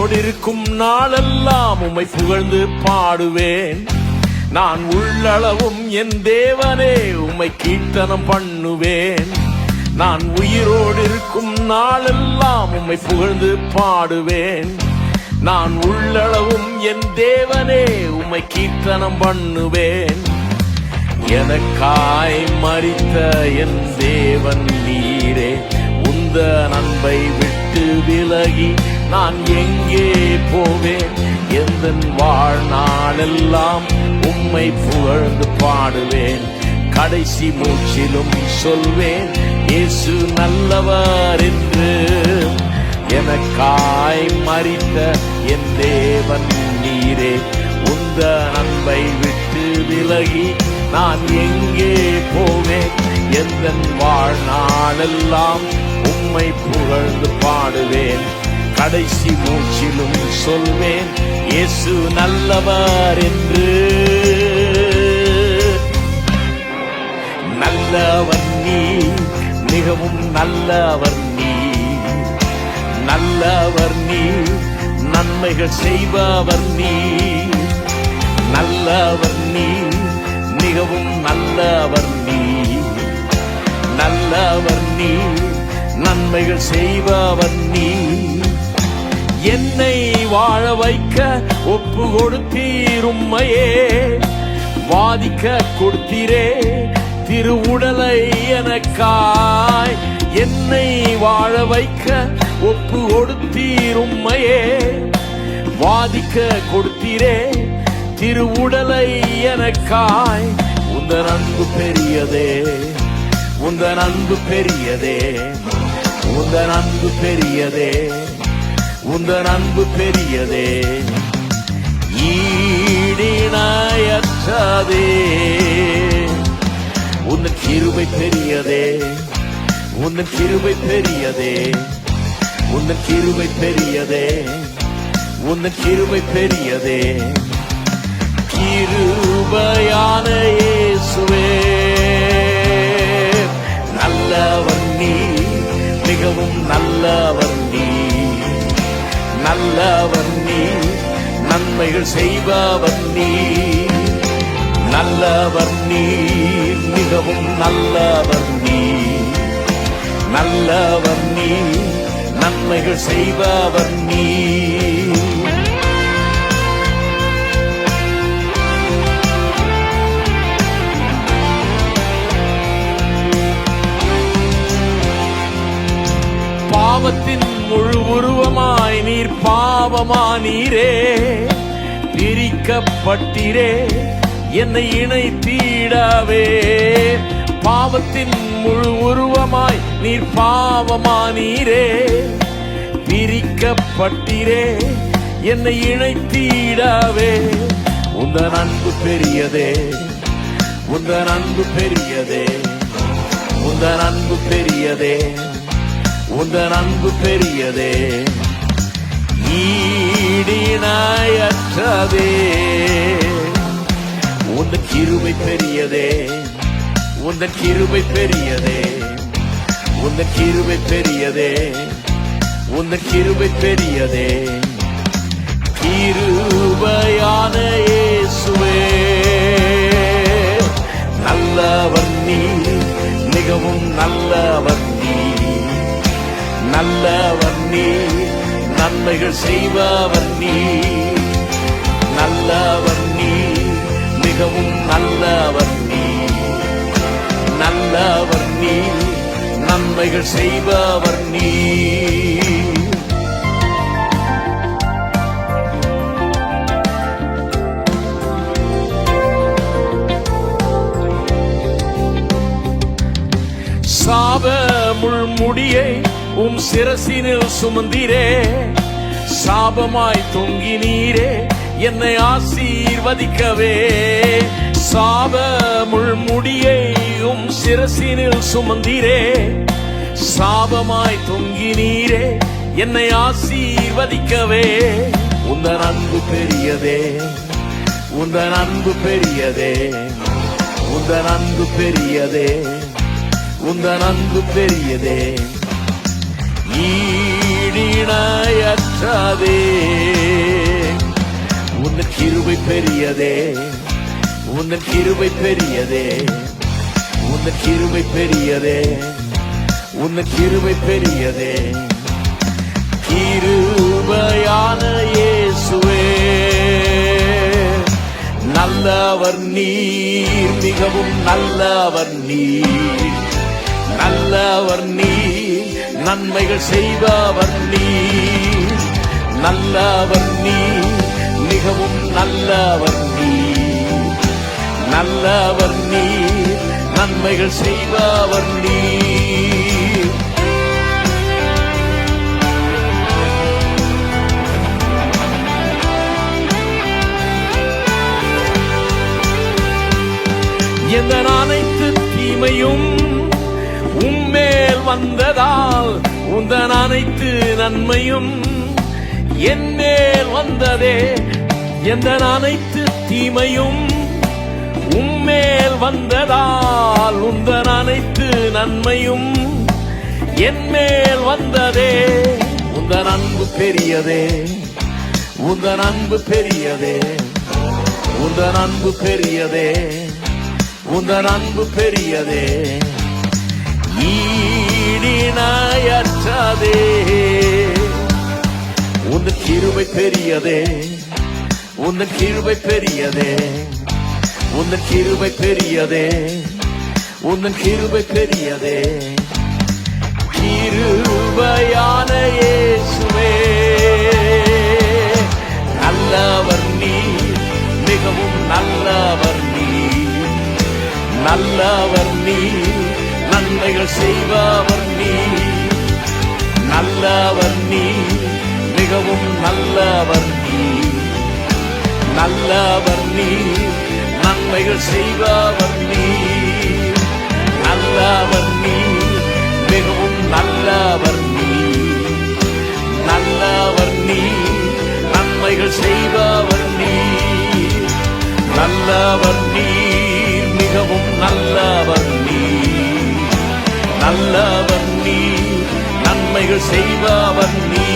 உயிரோடிருக்கும் நாளெல்லாம் உமை புகழ்ந்து பாடுவேன். நான் உள்ளளவும் என் தேவனே உமை கீர்த்தனம் பண்ணுவேன். நான் உயிரோடு இருக்கும் நாளெல்லாம் உம்மை புகழ்ந்து பாடுவேன். நான் உள்ளளவும் என் தேவனே உமை கீர்த்தனம் பண்ணுவேன். எனக்காய் மறித்த என் தேவன் நீரே உந்த நண்பை விட்டு விலகி நான் எங்கே போவேன்? எந்த வாழ்நாளெல்லாம் உம்மை புகழ்ந்து பாடுவேன்? கடைசி மூச்சிலும் சொல்வேன் இயேசு நல்லவர் என்று எனக்காய் மறித்த என் தேவன் நீரே. உந்த நண்பை விட்டு விலகி நான் எங்கே போவேன்? எந்த வாழ்நாளெல்லாம் உம்மை புகழ்ந்து பாடுவேன்? கடைசி மூச்சிலும் சொல்வேன் இயேசு நல்லவர் என்று. நல்லவர் நீ மிகவும் நல்லவர் நீ. நல்லவர் நீ நன்மைகள் செய்பவர் நீ. நல்லவர் நீ மிகவும் நல்லவர் நீ. நல்லவர் நீ நன்மைகள் செய்பவர் நீ. வாழ வைக்க ஒப்பு கொடுத்தீர் உம்மையே. வாதிக்க கொடுத்தீரே திருவுடலை எனக்காய். என்னை வாழ வைக்க ஒப்பு கொடுத்தீர் உம்மையே. வாதிக்க கொடுத்தீரே திருவுடலை எனக்காய். உந்தன் அன்பு பெரியதே உந்தன் அன்பு பெரியதே உந்தன் அன்பு பெரியதே. உந்தன் அன்பு பெரியதே. ஈடினாயற்றாதே உந்தன் கிருபை பெரியதே. உந்தன் கிருபை பெரியதே. உந்தன் கிருபை பெரியதே. உந்தன் கிருபை பெரியதே. கிருபையான இயேசுவே. நல்லவர் நீ மிகவும் நல்லவர் நீ நல்லவன் நீ நன்மைகள் செய்பவன் நீ நல்லவர் நீ மிகவும் நல்லவர் நீ நல்லவர் நீ நன்மைகள் செய்பவர் நீ பாவத்தின் முழு உருவமாய் நீர் பாவமா நீரே. பிரிக்கப்பட்டீரே என்னை இணைத்தீடவே. பாவத்தின் முழு உருவமாய் நீர் பாவமா நீரே. பிரிக்கப்பட்டீரே என்னை இணைத்தீடவே. உந்தன் அன்பு பெரியதே. உந்தன் அன்பு பெரியதே. உந்தன் அன்பு பெரியதே. உந்தன் அன்பு பெரியதே ஈடினாயற்றதே. உந்தன் கிருபை பெரியதே உந்தன் கிருபை பெரியதே உந்தன் கிருபை பெரியதே உந்தன் கிருபை பெரியதே. கிருபையான இயேசுவே நல்லவர் நீ மிகவும் நல்லவர் நல்லவர் நீ நன்மைகள் செய்பவர் நீ. நல்லவர் நீ மிகவும் நல்லவர் நீ. நல்லவர் நீ நன்மைகள் செய்பவர் நீ. சாப முள்முடியை உம் சிரசினில் சுமந்தீரே. சாபமாய் தொங்கி நீரே என்னை ஆசீர்வதிக்கவே. சாப முள்முடியை உம் சிரசினில் சுமந்தீரே. சாபமாய் தொங்கினீரே என்னை ஆசீர்வதிக்கவே. உந்தன் அன்பு பெரியதே உந்தன் அன்பு பெரியதே உந்தன் அன்பு பெரியதே. உந்தன் அன்பு பெரியதே. ஈடிணையற்றதே. உன்னன் கிருபை பெரியதே. உன்னன் கிருபை பெரியதே. உன்னன் கிருபை பெரியதே. உன்னன் கிருபை பெரியதே. கிருபையான இயேசுவே. நல்லவர் நீர் மிகவும் நல்லவர் நீர். நல்லவர் நீ நன்மைகள் செய்பவர் நீ நல்லவர் நீ மிகவும் நல்லவர் நீ நல்லவர் நீ நன்மைகள் செய்பவர் நீ எந்த அனைத்து தீமையும் வந்ததால் உந்தன் அனைத்து நன்மையும் என் மேல் வந்ததே. எந்த அனைத்து தீமையும் உம்மேல் வந்ததால் உந்தன் அனைத்து நன்மையும் என் மேல் வந்ததே. உந்தன் அன்பு பெரியதே. உந்தன் அன்பு பெரியதே. உந்தன் அன்பு பெரியதே. உந்தன் அன்பு பெரியதே. ஈடிணையற்றதே உன் கிருபை பெரியதே உன் கிருபை பெரியதே உன் கிருபை பெரியதே உன் கிருபை பெரியதே. கிருபையான இயேசுவே நல்லவர் நீ மிகவும் நல்லவர் நீ நல்லவர் நீ நன்மைகள் செய்பவர் நீ நல்லவர் நீ மிகவும் நல்லவர் நீ நல்லவர் நீ நன்மைகள் செய்பவர் நீ நல்லவர் நீ மிகவும் நல்லவர் நீ நல்லவர் நீ நன்மைகள் செய்பவர் நீ நல்லவர் நீ மிகவும் நல்லவர் நீ நல்லவன் நீ நன்மைகள் செய்பவர் நீ